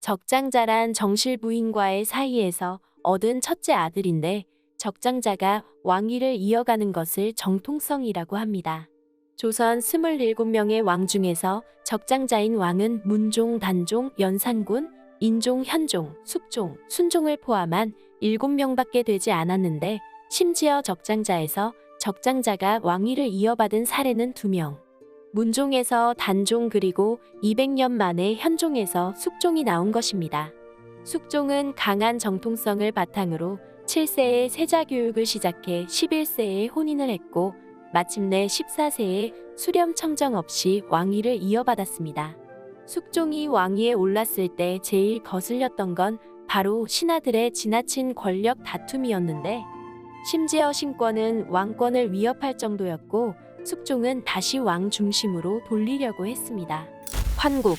적장자란 정실 부인과의 사이에서 얻은 첫째 아들인데 적장자가 왕위를 이어가는 것을 정통성이라고 합니다. 조선 27명의 왕 중에서 적장자인 왕은 문종, 단종, 연산군, 인종, 현종, 숙종, 순종을 포함한 7명밖에 되지 않았는데 심지어 적장자에서 적장자가 왕위를 이어받은 사례는 2명. 문종에서 단종 그리고 200년 만에 현종에서 숙종이 나온 것입니다. 숙종은 강한 정통성을 바탕으로 7세에 세자 교육을 시작해 11세에 혼인을 했고 마침내 14세에 수렴 청정 없이 왕위를 이어받았습니다. 숙종이 왕위에 올랐을 때 제일 거슬렸던 건 바로 신하들의 지나친 권력 다툼이었는데 심지어 신권은 왕권을 위협할 정도였고 숙종은 다시 왕 중심으로 돌리려고 했습니다. 환국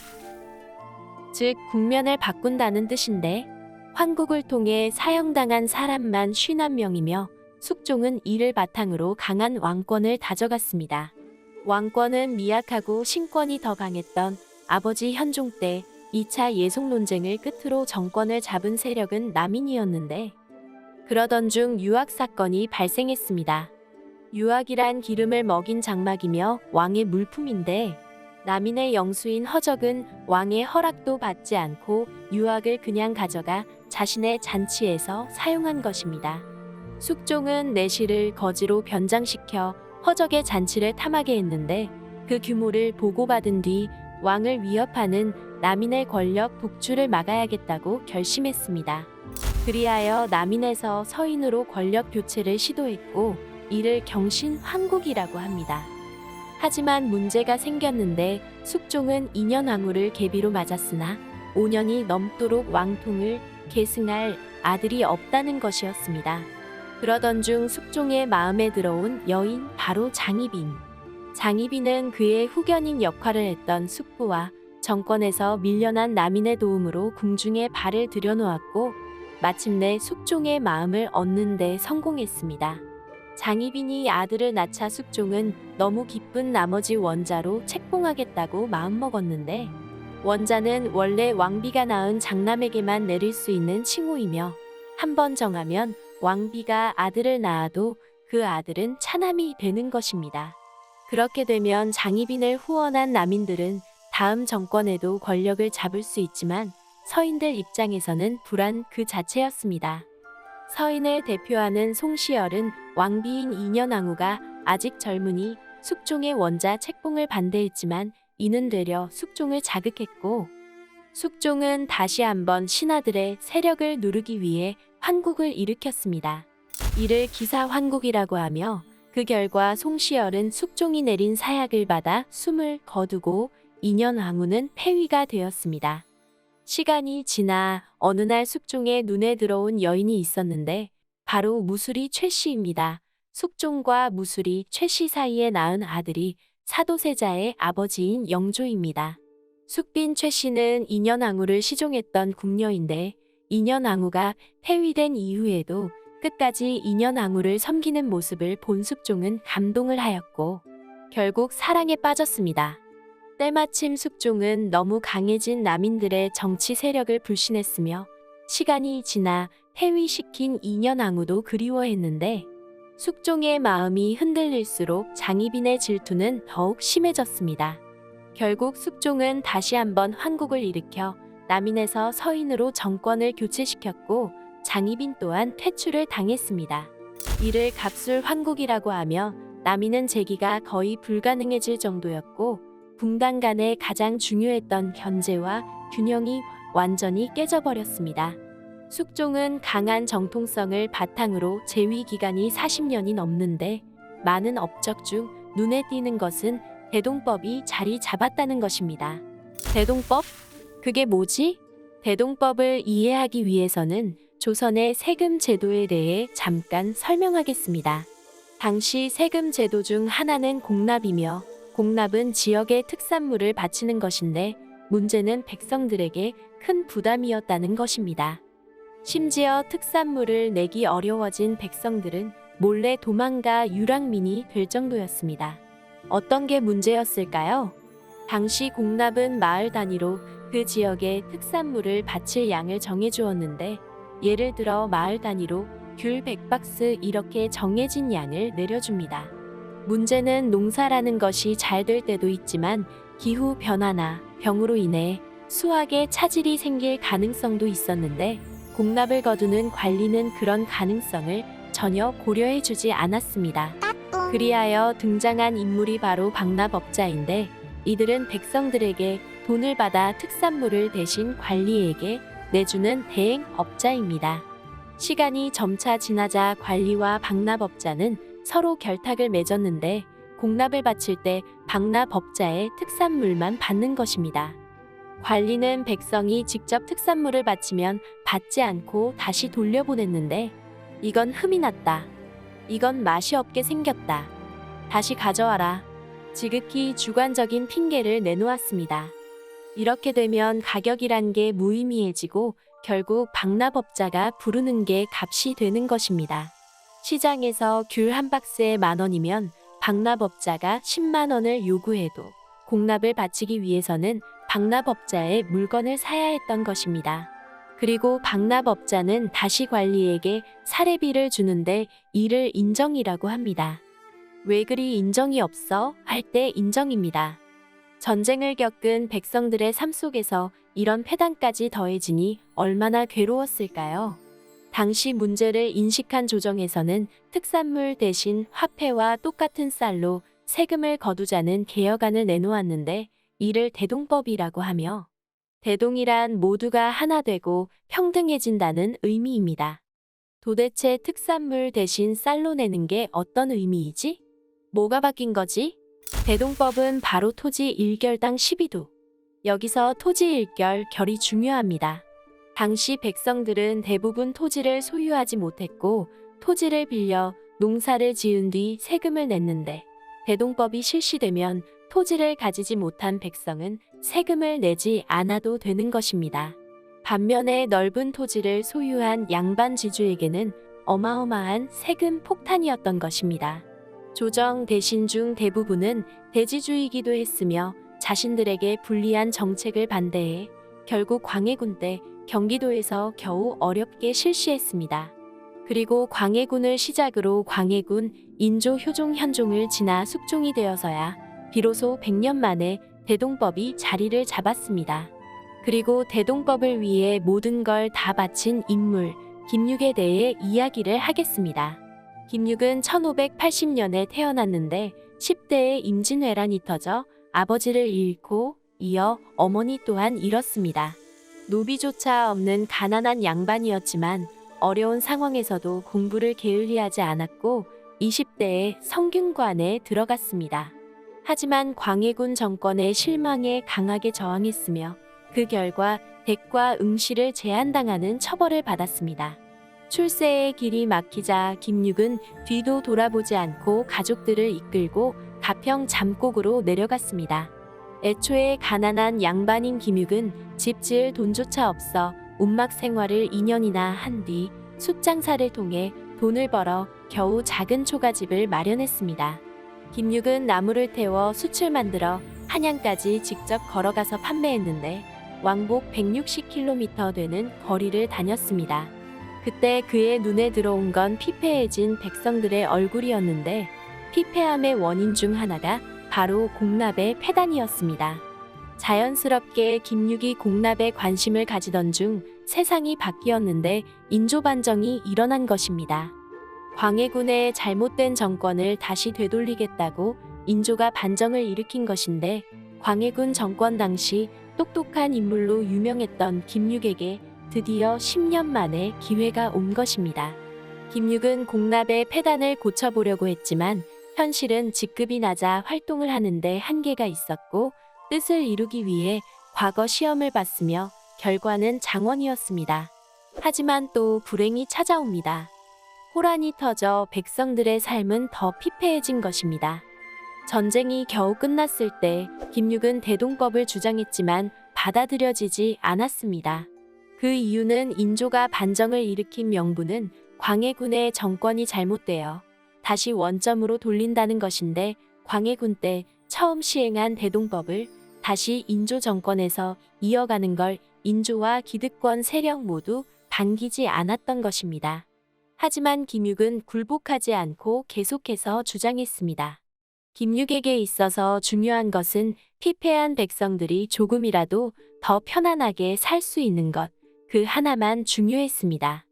즉 국면을 바꾼다는 뜻인데 환국을 통해 사형당한 사람만 51명이며 숙종은 이를 바탕으로 강한 왕권을 다져갔습니다. 왕권은 미약하고 신권이 더 강했던 아버지 현종 때 2차 예속 논쟁을 끝으로 정권을 잡은 세력은 남인이었는데 그러던 중 유학 사건이 발생했습니다. 유학이란 기름을 먹인 장막이며 왕의 물품인데 남인의 영수인 허적은 왕의 허락도 받지 않고 유학을 그냥 가져가 자신의 잔치에서 사용한 것입니다. 숙종은 내시를 거지로 변장시켜 허적의 잔치를 탐하게 했는데 그 규모를 보고받은 뒤 왕을 위협하는 남인의 권력 독주를 막아야겠다고 결심했습니다. 그리하여 남인에서 서인으로 권력 교체를 시도했고 이를 경신 환국이라고 합니다. 하지만 문제가 생겼는데 숙종은 2년 왕후를 계비로 맞았으나 5년이 넘도록 왕통을 계승할 아들이 없다는 것이었습니다. 그러던 중 숙종의 마음에 들어온 여인 바로 장희빈. 장희빈은 그의 후견인 역할을 했던 숙부와 정권에서 밀려난 남인의 도움으로 궁중에 발을 들여놓았고 마침내 숙종의 마음을 얻는 데 성공했습니다. 장희빈이 아들을 낳자 숙종은 너무 기쁜 나머지 원자로 책봉하겠다고 마음먹었는데 원자는 원래 왕비가 낳은 장남에게만 내릴 수 있는 칭호이며 한 번 정하면 왕비가 아들을 낳아도 그 아들은 차남이 되는 것입니다. 그렇게 되면 장희빈을 후원한 남인들은 다음 정권에도 권력을 잡을 수 있지만 서인들 입장에서는 불안 그 자체였습니다. 서인을 대표하는 송시열은 왕비인 인현왕후가 아직 젊으니 숙종의 원자 책봉을 반대했지만 이는 되려 숙종을 자극했고 숙종은 다시 한번 신하들의 세력을 누르기 위해 환국을 일으켰습니다. 이를 기사 환국이라고 하며 그 결과 송시열은 숙종이 내린 사약을 받아 숨을 거두고 인현왕후는 폐위가 되었습니다. 시간이 지나 어느 날 숙종의 눈에 들어온 여인이 있었는데 바로 무술이 최씨입니다. 숙종과 무술이 최씨 사이에 낳은 아들이 사도세자의 아버지인 영조입니다. 숙빈 최씨는 인현왕후를 시종했던 궁녀인데 인현왕후가 폐위된 이후에도 끝까지 인현왕후를 섬기는 모습을 본 숙종은 감동을 하였고 결국 사랑에 빠졌습니다. 때마침 숙종은 너무 강해진 남인들의 정치 세력을 불신했으며 시간이 지나 폐위시킨 인현왕후도 그리워했는데 숙종의 마음이 흔들릴수록 장희빈의 질투는 더욱 심해졌습니다. 결국 숙종은 다시 한번 환국을 일으켜 남인에서 서인으로 정권을 교체시켰고 장희빈 또한 퇴출을 당했습니다. 이를 갑술 환국이라고 하며 남인은 재기가 거의 불가능해질 정도였고 붕당 간의 가장 중요했던 견제와 균형이 완전히 깨져버렸습니다. 숙종은 강한 정통성을 바탕으로 재위 기간이 40년이 넘는데 많은 업적 중 눈에 띄는 것은 대동법이 자리 잡았다는 것입니다. 대동법? 그게 뭐지? 대동법을 이해하기 위해서는 조선의 세금 제도에 대해 잠깐 설명하겠습니다. 당시 세금 제도 중 하나는 공납이며 공납은 지역의 특산물을 바치는 것인데 문제는 백성들에게 큰 부담이었다는 것입니다. 심지어 특산물을 내기 어려워진 백성들은 몰래 도망가 유랑민이 될 정도였습니다. 어떤 게 문제였을까요? 당시 공납은 마을 단위로 그 지역에 특산물을 바칠 양을 정해 주었는데 예를 들어 마을 단위로 귤 100박스 이렇게 정해진 양을 내려줍니다. 문제는 농사라는 것이 잘 될 때도 있지만 기후 변화나 병으로 인해 수확에 차질이 생길 가능성도 있었는데 공납을 거두는 관리는 그런 가능성을 전혀 고려해 주지 않았습니다. 그리하여 등장한 인물이 바로 박납업자인데 이들은 백성들에게 돈을 받아 특산물을 대신 관리에게 내주는 대행업자입니다. 시간이 점차 지나자 관리와 박납업자는 서로 결탁을 맺었는데 공납을 바칠 때 박납업자의 특산물만 받는 것입니다. 관리는 백성이 직접 특산물을 바치면 받지 않고 다시 돌려보냈는데 이건 흠이 났다. 이건 맛이 없게 생겼다. 다시 가져와라. 지극히 주관적인 핑계를 내놓았습니다. 이렇게 되면 가격이란 게 무의미해지고 결국 박납업자가 부르는 게 값이 되는 것입니다. 시장에서 귤 한 박스에 만 원이면 박납업자가 10만 원을 요구해도 공납을 바치기 위해서는 박납업자의 물건을 사야 했던 것입니다. 그리고 박납업자는 다시 관리에게 사례비를 주는데 이를 인정이라고 합니다. 왜 그리 인정이 없어? 할 때 인정입니다. 전쟁을 겪은 백성들의 삶 속에서 이런 폐단까지 더해지니 얼마나 괴로웠을까요? 당시 문제를 인식한 조정에서는 특산물 대신 화폐와 똑같은 쌀로 세금을 거두자는 개혁안을 내놓았는데 이를 대동법이라고 하며 대동이란 모두가 하나 되고 평등해진다는 의미입니다. 도대체 특산물 대신 쌀로 내는 게 어떤 의미이지? 뭐가 바뀐 거지? 대동법은 바로 토지 1결당 12도. 여기서 토지 1결, 결이 중요합니다. 당시 백성들은 대부분 토지를 소유하지 못했고 토지를 빌려 농사를 지은 뒤 세금을 냈는데 대동법이 실시되면 토지를 가지지 못한 백성은 세금을 내지 않아도 되는 것입니다. 반면에 넓은 토지를 소유한 양반 지주에게는 어마어마한 세금 폭탄이었던 것입니다. 조정 대신 중 대부분은 대지주이기도 했으며 자신들에게 불리한 정책을 반대해 결국 광해군 때 경기도에서 겨우 어렵게 실시했습니다. 그리고 광해군을 시작으로 광해군, 인조, 효종, 현종을 지나 숙종이 되어서야 비로소 100년 만에 대동법이 자리를 잡았습니다. 그리고 대동법을 위해 모든 걸 다 바친 인물, 김육에 대해 이야기를 하겠습니다. 김육은 1580년에 태어났는데 10대에 임진왜란이 터져 아버지를 잃고 이어 어머니 또한 잃었습니다. 노비조차 없는 가난한 양반이었지만 어려운 상황에서도 공부를 게을리하지 않았고 20대에 성균관에 들어갔습니다. 하지만 광해군 정권의 실망에 강하게 저항했으며 그 결과 댁과 응시를 제한당하는 처벌을 받았습니다. 출세의 길이 막히자 김육은 뒤도 돌아보지 않고 가족들을 이끌고 가평 잠곡으로 내려갔습니다. 애초에 가난한 양반인 김육은 집 지을 돈조차 없어 운막 생활을 2년이나 한 뒤 숫장사를 통해 돈을 벌어 겨우 작은 초가집을 마련했습니다. 김육은 나무를 태워 숯을 만들어 한양까지 직접 걸어가서 판매했는데 왕복 160km 되는 거리를 다녔습니다. 그때 그의 눈에 들어온 건 피폐해진 백성들의 얼굴이었는데 피폐함의 원인 중 하나가 바로 공납의 폐단이었습니다. 자연스럽게 김육이 공납에 관심을 가지던 중 세상이 바뀌었는데 인조반정이 일어난 것입니다. 광해군의 잘못된 정권을 다시 되돌리겠다고 인조가 반정을 일으킨 것인데 광해군 정권 당시 똑똑한 인물로 유명했던 김육에게 드디어 10년 만에 기회가 온 것입니다. 김육은 공납의 폐단을 고쳐보려고 했지만 현실은 직급이 낮아 활동을 하는데 한계가 있었고 뜻을 이루기 위해 과거 시험을 봤으며 결과는 장원이었습니다. 하지만 또 불행이 찾아옵니다. 호란이 터져 백성들의 삶은 더 피폐해진 것입니다. 전쟁이 겨우 끝났을 때 김육은 대동법을 주장했지만 받아들여지지 않았습니다. 그 이유는 인조가 반정을 일으킨 명분은 광해군의 정권이 잘못되어 다시 원점으로 돌린다는 것인데 광해군 때 처음 시행한 대동법을 다시 인조 정권에서 이어가는 걸 인조와 기득권 세력 모두 반기지 않았던 것입니다. 하지만 김육은 굴복하지 않고 계속해서 주장했습니다. 김육에게 있어서 중요한 것은 피폐한 백성들이 조금이라도 더 편안하게 살 수 있는 것, 그 하나만 중요했습니다.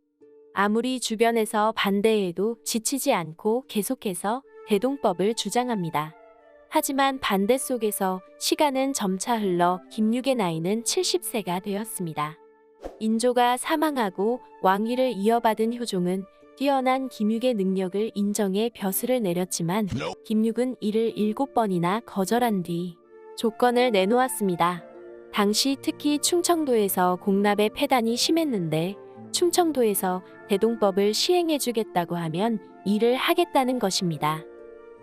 아무리 주변에서 반대해도 지치지 않고 계속해서 대동법을 주장합니다. 하지만 반대 속에서 시간은 점차 흘러 김육의 나이는 70세가 되었습니다. 인조가 사망하고 왕위를 이어받은 효종은 뛰어난 김육의 능력을 인정해 벼슬을 내렸지만 김육은 이를 일곱 번이나 거절한 뒤 조건을 내놓았습니다. 당시 특히 충청도에서 공납의 폐단이 심했는데 충청도에서 대동법을 시행해주겠다고 하면 일을 하겠다는 것입니다.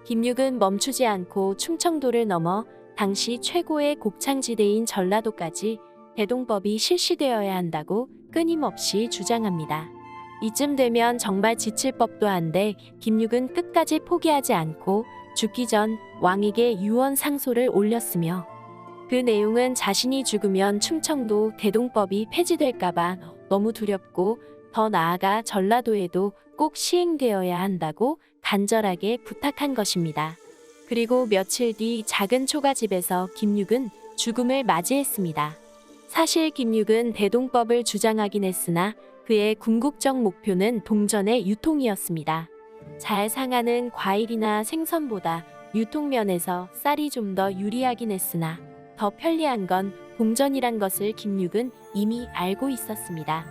김육은 멈추지 않고 충청도를 넘어 당시 최고의 곡창지대인 전라도까지 대동법이 실시되어야 한다고 끊임없이 주장합니다. 이쯤 되면 정말 지칠 법도 한데 김육은 끝까지 포기하지 않고 죽기 전 왕에게 유언 상소를 올렸으며 그 내용은 자신이 죽으면 충청도 대동법이 폐지될까봐 너무 두렵고 더 나아가 전라도에도 꼭 시행되어야 한다고 간절하게 부탁한 것입니다. 그리고 며칠 뒤 작은 초가집에서 김육은 죽음을 맞이했습니다. 사실 김육은 대동법을 주장하긴 했으나 그의 궁극적 목표는 동전의 유통이었습니다. 잘 상하는 과일이나 생선보다 유통면에서 쌀이 좀 더 유리하긴 했으나 더 편리한 건 동전이란 것을 김육은 이미 알고 있었습니다.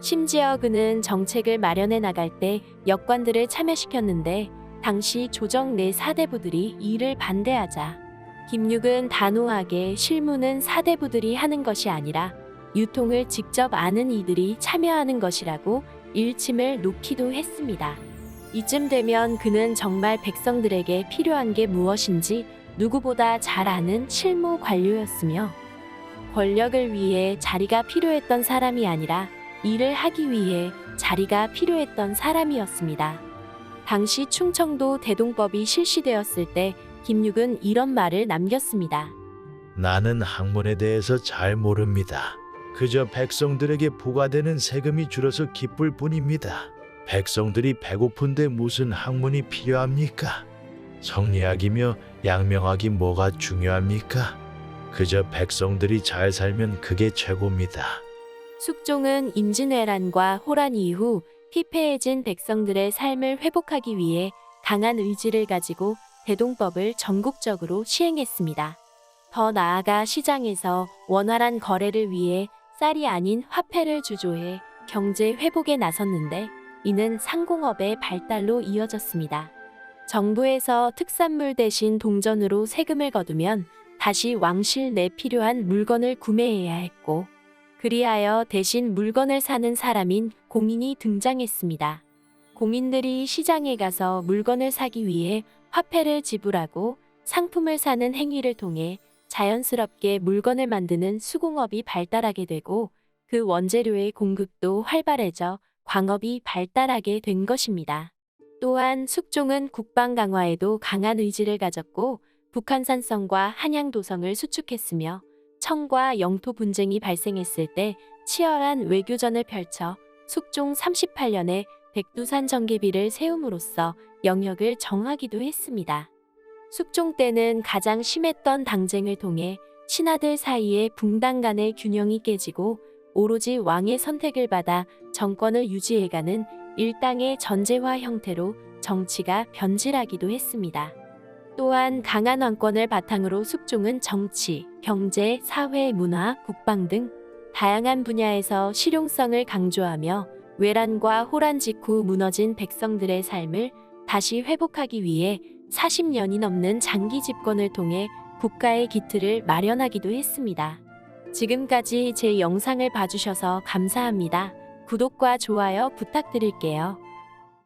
심지어 그는 정책을 마련해 나갈 때 역관들을 참여시켰는데 당시 조정 내 사대부들이 이를 반대하자 김육은 단호하게 실무는 사대부들이 하는 것이 아니라 유통을 직접 아는 이들이 참여하는 것이라고 일침을 놓기도 했습니다. 이쯤 되면 그는 정말 백성들에게 필요한 게 무엇인지 누구보다 잘 아는 실무 관료였으며 권력을 위해 자리가 필요했던 사람이 아니라 일을 하기 위해 자리가 필요했던 사람이었습니다. 당시 충청도 대동법이 실시되었을 때 김육은 이런 말을 남겼습니다. 나는 학문에 대해서 잘 모릅니다. 그저 백성들에게 부과되는 세금이 줄어서 기쁠 뿐입니다. 백성들이 배고픈데 무슨 학문이 필요합니까? 성리학이며 양명학이 뭐가 중요합니까? 그저 백성들이 잘 살면 그게 최고입니다. 숙종은 임진왜란과 호란 이후 피폐해진 백성들의 삶을 회복하기 위해 강한 의지를 가지고 대동법을 전국적으로 시행했습니다. 더 나아가 시장에서 원활한 거래를 위해 쌀이 아닌 화폐를 주조해 경제 회복에 나섰는데 이는 상공업의 발달로 이어졌습니다. 정부에서 특산물 대신 동전으로 세금을 거두면 다시 왕실 내 필요한 물건을 구매해야 했고 그리하여 대신 물건을 사는 사람인 공인이 등장했습니다. 공인들이 시장에 가서 물건을 사기 위해 화폐를 지불하고 상품을 사는 행위를 통해 자연스럽게 물건을 만드는 수공업이 발달하게 되고 그 원재료의 공급도 활발해져 광업이 발달하게 된 것입니다. 또한 숙종은 국방 강화에도 강한 의지를 가졌고 북한산성과 한양도성을 수축했으며 청과 영토 분쟁이 발생했을 때 치열한 외교전을 펼쳐 숙종 38년에 백두산 정계비를 세움으로써 영역을 정하기도 했습니다. 숙종 때는 가장 심했던 당쟁을 통해 신하들 사이에 붕당 간의 균형이 깨지고 오로지 왕의 선택을 받아 정권을 유지해가는 일당의 전제화 형태로 정치가 변질하기도 했습니다. 또한 강한 왕권을 바탕으로 숙종은 정치, 경제, 사회, 문화, 국방 등 다양한 분야에서 실용성을 강조하며 외란과 호란 직후 무너진 백성들의 삶을 다시 회복하기 위해 40년이 넘는 장기 집권을 통해 국가의 기틀을 마련하기도 했습니다. 지금까지 제 영상을 봐주셔서 감사합니다. 구독과 좋아요 부탁드릴게요.